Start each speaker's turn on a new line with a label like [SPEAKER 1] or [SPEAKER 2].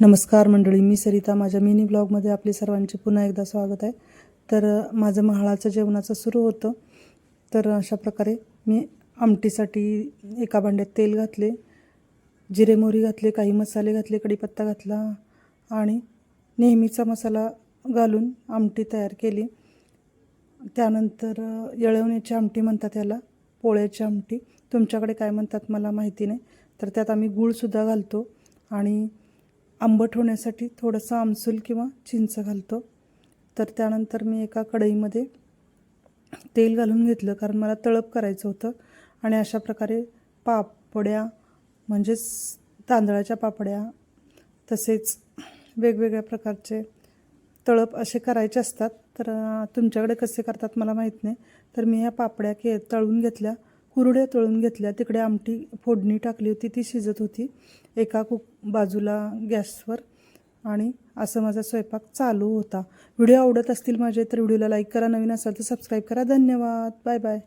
[SPEAKER 1] नमस्कार मंडळी मी सरिता. माझ्या मिनी ब्लॉगमध्ये आपले सर्वांचे पुन्हा एकदा स्वागत आहे. तर माझं महाळाचं जेवणाचं सुरू होतं. तर अशा प्रकारे मी आमटीसाठी एका भांड्यात तेल घातले जिरे मोहरी घातले काही मसाले घातले कढीपत्ता घातला आणि नेहमीचा मसाला घालून आमटी तयार केली. त्यानंतर येळवण्याची आमटी म्हणतात याला पोळ्याची आमटी. तुमच्याकडे काय म्हणतात मला माहिती नाही. तर त्यात आम्ही गूळसुद्धा घालतो आणि आंबट होण्यासाठी थोडंसं आमसूल किंवा चिंच घालतो. तर त्यानंतर मी एका कढईमध्ये तेल घालून घेतलं कारण मला तळप करायचं होतं. आणि अशा प्रकारे पापड्या म्हणजेच तांदळाच्या पापड्या तसेच वेगवेगळ्या प्रकारचे तळप असे करायचे असतात. तर तुमच्याकडे कसे करतात मला माहीत नाही. तर मी ह्या पापड्या के तळून घेतल्या. कुरड्या तळून घेतल्या. तिकडे आमटी फोडणी टाकली होती. ती शिजत होती. एका कुक बाजूला गॅसवर आणि असं माझा स्वयंपाक चालू होता. व्हिडिओ आवडत असतील माझे तर व्हिडिओला लाईक करा. नवीन असाल तर सबस्क्राईब करा. धन्यवाद. Bye bye.